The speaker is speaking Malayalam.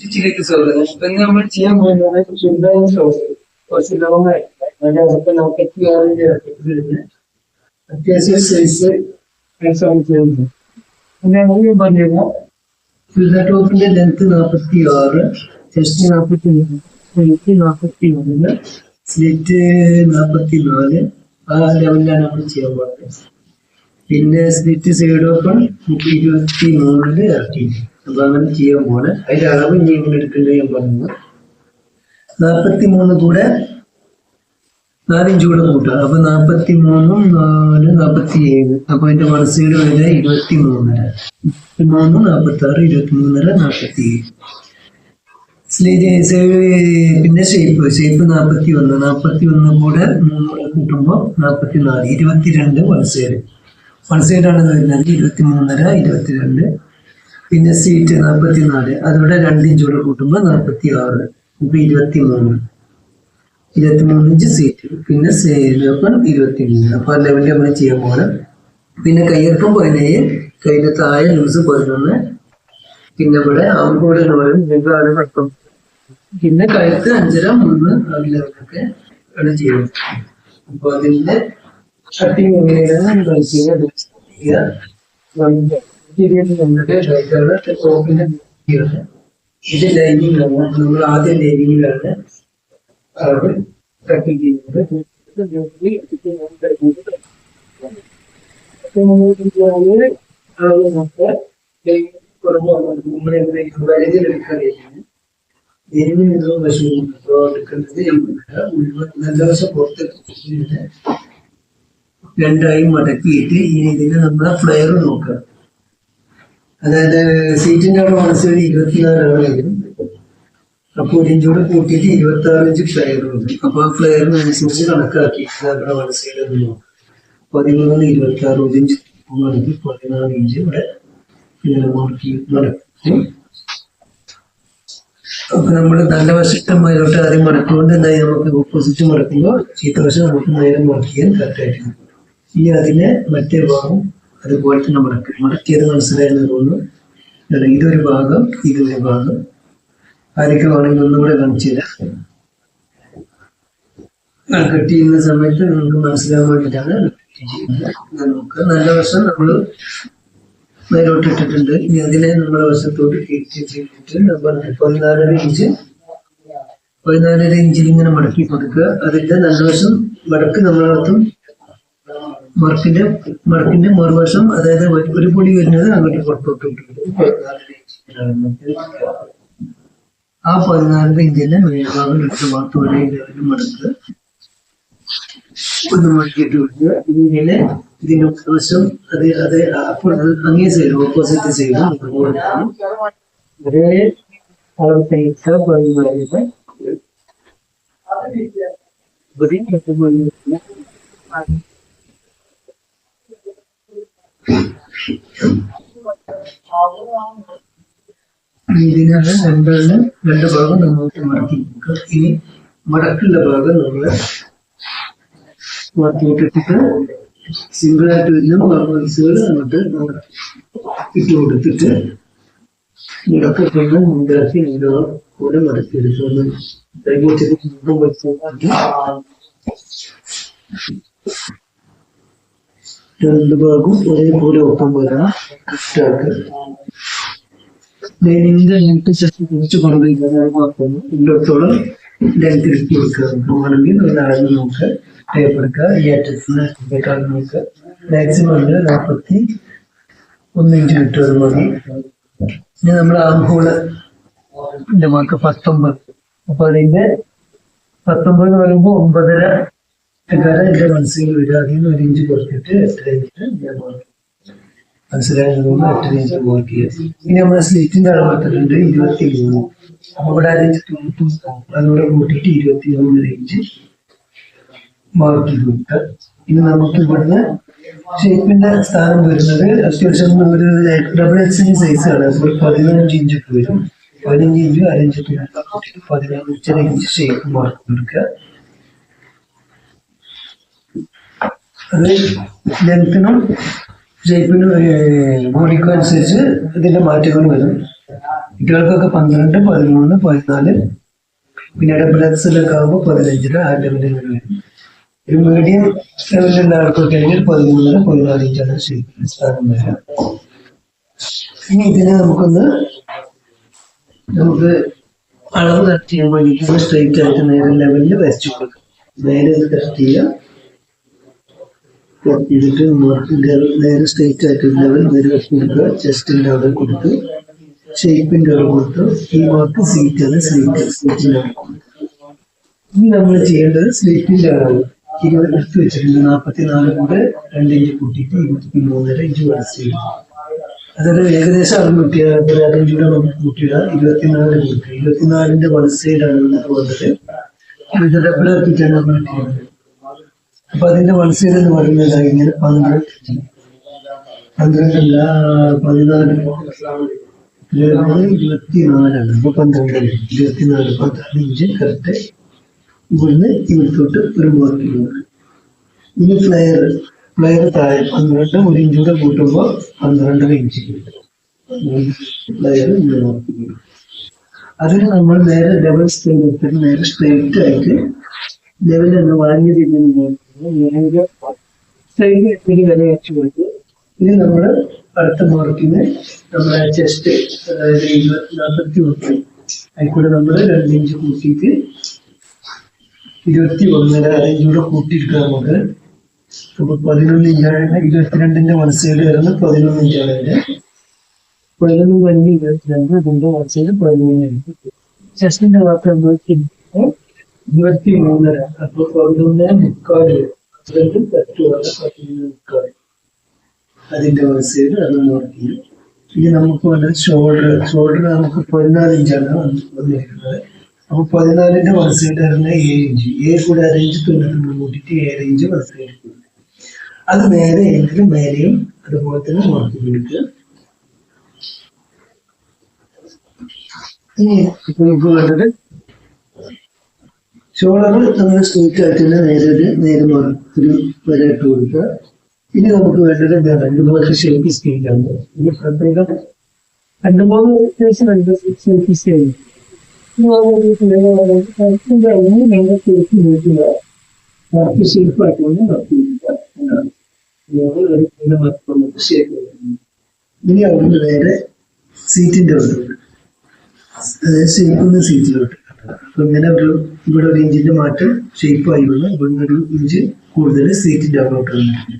ിലേക്ക് സൗകര്യം ഇപ്പൊ നമ്മൾ ചെയ്യാൻ പോകുന്നത് ശുദ്ധമായ സോസ് കുറച്ച് ലോങ്ങായി അതിനകത്ത് നാൽപ്പത്തി ആറിന്റെ അത്യാവശ്യം സൈസ് ചെയ്യുന്നു പിന്നെ അങ്ങനെ പറഞ്ഞിരുന്നു ഫിൽറ്റർ ടോപ്പിന്റെ ലെങ്ത് നാൽപ്പത്തി ആറ് ചെസ്റ്റ് നാൽപ്പത്തി ലെങ്ത് നാൽപ്പത്തി മൂന്ന് സ്ലിറ്റ് നാൽപ്പത്തി നാല് ആ ലെവലിലാണ് നമ്മൾ ചെയ്യാൻ പോകുന്നത്. പിന്നെ സ്ലിറ്റ് സൈഡ് ഓപ്പൺ ഇരുപത്തി മൂന്നിൽ ഇറക്കി. അപ്പൊ അങ്ങനെ ചെയ്യാൻ പോണെ. അതിന്റെ അളവ് ഇങ്ങനെ എടുക്കേണ്ടത് ഞാൻ പറഞ്ഞു നാൽപ്പത്തി മൂന്ന് കൂടെ നാലിഞ്ച് കൂടെ കൂട്ടുക. അപ്പൊ നാൽപ്പത്തി മൂന്നും നാല് നാൽപ്പത്തി ഏഴ് അപ്പൊ അതിന്റെ സൈഡ് വരെ ഇരുപത്തി മൂന്നര മൂന്ന് നാൽപ്പത്തി ആറ് ഇരുപത്തി മൂന്നര നാൽപ്പത്തി ഏഴ് പിന്നെ ഷേപ്പ് ഷേപ്പ് നാൽപ്പത്തി ഒന്ന് നാൽപ്പത്തി ഒന്ന് കൂടെ മൂന്ന് കൂടെ കൂട്ടുമ്പോൾ നാൽപ്പത്തി നാല് ഇരുപത്തിരണ്ട് വൺ സൈഡ് വൺ സൈഡാണ് വരുന്നത് ഇരുപത്തി മൂന്നര ഇരുപത്തിരണ്ട്. പിന്നെ സീറ്റ് നാൽപ്പത്തി നാല് അതിവിടെ രണ്ട് കൂടെ കൂട്ടുമ്പോൾ നാൽപ്പത്തി ആറ് ഇപ്പം ഇരുപത്തി മൂന്ന് ഇരുപത്തി മൂന്ന് ഇഞ്ച് സീറ്റ് പിന്നെ ഇരുപത്തി മൂന്ന് അപ്പൊ ആ ലെവലിൽ നമ്മൾ ചെയ്യാൻ പോകണം പിന്നെ കയ്യിറക്കം പതിനേഴ്. കയ്യിലെ താഴെ ലൂസ് പതിനൊന്ന്. പിന്നെ ഇവിടെ ആമ്പൂടെ പറയും പക്കം പിന്നെ കഴുത്ത് അഞ്ചര മൂന്ന് ആ ലെവലൊക്കെ ആണ് ചെയ്യുന്നത്. അപ്പൊ അതിന്റെ കട്ടിങ് എങ്ങനെയാണ്? ചെയ്യുക? ടോപ്പിന്റെ ഇത് ലൈനിങ് ആണ് നമ്മൾ ആദ്യം ലൈനിങ്ങിലാണ് അവർ കട്ടിങ് ചെയ്യുന്നത്. നല്ല വശം പുറത്തെടുത്തിട്ട് രണ്ടായി മടക്കിയിട്ട് ഇനി ഇതിന് നമ്മളെ ഫ്ലെയർ നോക്കുക അതായത് സീറ്റിന്റെ അവിടെ മനസ്സിൽ ഇരുപത്തിനാല് ആളായിരുന്നു അപ്പൊ ഒരു ഇഞ്ചോട് കൂട്ടിയിട്ട് ഇരുപത്തി ആറ് ഇഞ്ച് ഫ്ലെയറുണ്ട് അപ്പൊ ആ ഫ്ലെയറിനനുസരിച്ച് കണക്കാക്കി. നമ്മുടെ മനസ്സിൽ പതിമൂന്ന് ഇരുപത്തി ആറ് ഒരു ഇഞ്ച് മടക്കി പതിനാല് ഇഞ്ച് ഇവിടെ നടക്കും. മടക്കി അപ്പൊ നമ്മൾ നല്ല വശത്തെ മേലോട്ട് ആദ്യം മടക്കുകൊണ്ട് എന്തായി നമുക്ക് ഓപ്പോസിറ്റ് മടക്കുമ്പോൾ ചീത്ത വശം നമുക്ക് നേരെ ചെയ്യാൻ കറക്റ്റായിട്ട് ഇനി അതിനെ മറ്റേ ഭാഗം അതുപോലെ തന്നെ മടക്കി മടക്കിയത് മനസ്സിലായെന്ന് തോന്നുന്നു. ഇതൊരു ഭാഗം ഇതൊരു ഭാഗം. ആരൊക്കെ വേണമെങ്കിൽ ഒന്നുകൂടെ കാണിച്ചു തരാം. കട്ട് ചെയ്യുന്ന സമയത്ത് നിങ്ങൾക്ക് മനസ്സിലാവാൻ വേണ്ടിയിട്ടാണ് നോക്കുക നല്ല വശം നമ്മൾ മേലോട്ട് ഇട്ടിട്ടുണ്ട് ഇനി അതിനെ നമ്മുടെ വശത്തോട്ട് കയറ്റി ചെയ്തിട്ട് പതിനാലര ഇഞ്ച് പതിനാലര ഇഞ്ചിൽ ഇങ്ങനെ മടക്കി കൊടുക്കുക അതിന്റെ നല്ല വശം മടക്ക് നമ്മളടത്തും മറക്കിന്റെ മർക്കിന്റെ മറുവശം അതായത് ഒരു- പൊടി വരുന്നത് അങ്ങോട്ട് പുറത്തോട്ട് ആ പതിനാലര ഇഞ്ചിന്റെ മേൽഭാഗം എടുത്ത് മാത്രമേ ലെവലിൽ മടക്കുക ഒന്ന് മടക്കിയിട്ട് വിടുക ഇങ്ങനെ ഇതിന്റെ വശം അത് അത് അങ്ങേ സൈഡ് ഓപ്പോസിറ്റ് സൈഡ് ഒരേ ഇതിനാണ് രണ്ടാണ് രണ്ട് ഭാഗം നമ്മൾക്ക് മാറ്റി. കൊടുക്കുക ഇനി മടക്കുള്ള ഭാഗം നമ്മൾ മാറ്റിയിട്ടിട്ട് സിംഗിൾ ആയിട്ട് വരുന്ന മാർബിൾസുകൾ നമുക്ക് ഇട്ട് കൊടുത്തിട്ട് ഇടക്കൊക്കെ ഉണ്ടാക്കി ഇതിനോ കൂടെ മടക്കിയെടുക്കുന്നു. രണ്ട് ഭാഗവും ഒരേപോലെ ഒപ്പം വരണം കറക്റ്റാക്കുക ലൈനിങ്ങിന്റെ ലെങ്ത് അളവ് നോക്കുക ടേപ്പ് എടുക്കുക നോക്കുക മാക്സിമം നാൽപ്പത്തി ഒന്ന് ഇഞ്ച് കിട്ടുന്നത് മതി. ഇനി നമ്മൾ മാർക്ക് പത്തൊമ്പത്. അപ്പൊ അതിന്റെ പത്തൊമ്പത് എന്ന് പറയുമ്പോൾ ഒമ്പതര കാരണം എന്റെ മനസ്സിൽ വരിക അതിൽ ഒരു ഇഞ്ച് കുറച്ചിട്ട് എട്ട് കഴിഞ്ഞിട്ട് ഞാൻ മാർക്ക് മനസ്സിലായതുകൊണ്ട് എട്ട് ഇഞ്ച് ചെയ്യുക ഇനി നമ്മുടെ സ്ലീറ്റിന്റെ അളവ് എത്തിട്ടുണ്ട് ഇരുപത്തി മൂന്ന് അപ്പൊ ഇവിടെ അരഞ്ച് തൊണ്ണൂറ്റി അതുകൂടെ കൂട്ടിയിട്ട് ഇരുപത്തി മൂന്ന് ഇഞ്ച് മാർക്ക് ചെയ്ത് ഇനി നമുക്ക് ഇവിടുന്ന് ഷേപ്പിന്റെ സ്ഥാനം വരുന്നത് അത്യാവശ്യം ഒരു ഡബിൾ എക്സിന്റെ സൈസ് ആണ്. അപ്പോൾ പതിനഞ്ച് ഇഞ്ച് ഒക്കെ വരും. പതിനഞ്ച് ഇഞ്ച് അരഞ്ച് കൂട്ടിയിട്ട് പതിനഞ്ചര ഇഞ്ച് ഷേപ്പ് മാർക്ക് കൊടുക്കുക. അത് ലെങ്ത്തിനും ഷേപ്പിനും ബോഡിക്കും അനുസരിച്ച് ഇതിന്റെ മാറ്റങ്ങൾ വരും. കുട്ടികൾക്കൊക്കെ പന്ത്രണ്ട് പതിമൂന്ന് പതിനാല് പിന്നെ ബ്ലഡ്സിലൊക്കെ ആകുമ്പോൾ പതിനഞ്ചര ആ ലെവലിൽ വരും. ഒരു മീഡിയം ലെവലിലുള്ള ആൾക്കൊക്കെ ആണെങ്കിൽ പതിമൂന്നര പതിനാല് ഇഞ്ചാണ് ഷേപ്പിന് സ്ഥാനം വരിക. ഇനി ഇതിനെ നമുക്കൊന്ന് നമുക്ക് അളവ് കറക്റ്റ് ചെയ്യാൻ വേണ്ടിയിട്ട് സ്ട്രെയിറ്റ് ആയിട്ട് നേരെ ലെവലിൽ വരച്ചു കൊടുക്കാം. നേരെ കറക്റ്റ് ചെയ്യുക. മാർക്ക് നേരെ സ്ട്രേറ്റ് ആയിട്ട് ലെവൽ നേരെ വെച്ച് കൊടുക്കുക ചെസ്റ്റിന്റെ അവിടെ കൊടുത്ത് ഷേപ്പിന്റെ അവിടെ കൊടുത്ത് ഈ മാർക്ക് സീറ്റ് അത് സ്ലീറ്റ് സ്ലീറ്റിന്റെ അവിടെ കൊടുക്കുക ഇനി നമ്മൾ ചെയ്യേണ്ടത് സ്ലീറ്റിന്റെ അളവ് ഇരുപത് എടുത്ത് വെച്ചിട്ടുണ്ട്. നാൽപ്പത്തി നാല് കൂടെ രണ്ട് ഇഞ്ച് കൂട്ടിയിട്ട് ഇരുപത്തി മൂന്നര ഇഞ്ച് വരച്ച് അതായത് ഏകദേശം അളവ് കിട്ടിയ ഒരു അരഞ്ചൂടെ നമുക്ക് കൂട്ടിയിടാം. ഇരുപത്തിനാല് കൂട്ടുക ഇരുപത്തിനാലിന്റെ വലസൈഡാണ് നമുക്ക് വന്നത് ഇത് ഡബിൾ ആക്കിയിട്ടാണ് നമ്മൾ ചെയ്യുന്നത് അപ്പൊ അതിന്റെ മത്സ്യം എന്ന് പറയുന്നത് ഇങ്ങനെ പന്ത്രണ്ട് പന്ത്രണ്ടല്ല പതിനാല്. ഇരുപത് ഇരുപത്തിനാലാണ്. അപ്പൊ പന്ത്രണ്ടല്ല ഇരുപത്തിനാല് പതിനഞ്ച് ഇഞ്ച് കറക്റ്റ്. ഇവിടുന്ന് ഇവിടുത്തോട്ട് ഒരു ഇടുക ഇനി ഫ്ലയർ ഫ്ലെയർ താഴെ പന്ത്രണ്ട് ഒരു ഇഞ്ചൂടെ കൂട്ടുമ്പോൾ പന്ത്രണ്ടര ഇഞ്ച് ഫ്ലയർ അതിന് നമ്മൾ നേരെ ലെവൽ എടുത്തിട്ട് നേരെ സ്ട്രെയിറ്റ് ആയിട്ട് ലെവൽ എന്ന് വാങ്ങിയ രീതിയിൽ എടുത്തിട്ട് വില വെച്ച് കൊടുത്ത് ഇനി നമ്മൾ അടുത്ത മാർക്കിന് നമ്മുടെ ചെസ്റ്റ് അതായത് നാൽപ്പത്തി ഒന്ന്. അതിൽക്കൂടെ നമ്മൾ രണ്ട് ഇഞ്ച് കൂട്ടിയിട്ട് ഇരുപത്തി ഒന്നര അരഞ്ചൂടെ കൂട്ടിയെടുക്കുക നമുക്ക്. അപ്പൊ പതിനൊന്ന് ഇഞ്ചാണ് ഇരുപത്തിരണ്ടിന്റെ മനസ്സിൽ വരുന്നത് പതിനൊന്ന് ഇഞ്ചാണ് അതിന്റെ. പതിനൊന്ന് പതിനഞ്ച് ഇരുപത്തിരണ്ട് അതിന്റെ മനസ്സിൽ പതിനൊന്ന് ചെസ്റ്റിന്റെ മാത്രം ഇരുപത്തി ഇരുപത്തി മൂന്നര അപ്പൊ പതിനൊന്ന് മുക്കാൽ പന്ത്രണ്ട് പത്ത് വരെ അതിന്റെ വയസ്സിൽ അത് മാർക്ക് ഇനി നമുക്ക് വേണ്ടത് ഷോൾഡർ ഷോൾഡർ നമുക്ക് പതിനാല് ഇഞ്ചാണ് വന്ന് വന്നിരിക്കുന്നത്. അപ്പൊ പതിനാലിന്റെ മനസ്സിൽ വരുന്ന ഏഴ് ഇഞ്ച്. ഏഴ് കൂടെ അര ഇഞ്ച് തൊണ്ണൂറ്റി കൂട്ടിയിട്ട് ഏഴ് ഇഞ്ച് മനസ്സിൽ അത് നേരെ എങ്കിലും മേലെയും അതുപോലെ തന്നെ മാർക്ക് കൊടുക്കുക ഇനി ഇപ്പൊ നമുക്ക് വേണ്ടത് ഷോളർ നമ്മൾ സ്ട്രീറ്റ് ആയിട്ട് നേരെ നേരെ ഒരു വര ഇട്ട് കൊടുക്കുക. ഇനി നമുക്ക് വേണ്ടത് രണ്ട് മൂന്ന് ഷേപ്പ് സ്കെയിലാണ് ഇനി പ്രത്യേകം രണ്ട് മൂന്ന് വ്യത്യാസം രണ്ട് ഷേപ്പ് സ്കെയിൽ മാർക്ക് ഷേപ്പ് ആയിട്ടാണ് മാർക്ക് ഷേപ്പ് ഇനി അവിടുന്ന് നേരെ സീറ്റിന്റെ അവിടെ സീറ്റിലോട്ട് ഇങ്ങനെ ഒരു ഇവിടെ ഒരു ഇഞ്ചിന്റെ മാറ്റം ഷേപ്പ് ആയി വന്ന് ഇവിടെ ഒരു ഇഞ്ച് കൂടുതൽ സീറ്റിന്റെ അകത്തോട്ട് വന്നിട്ടുണ്ട്.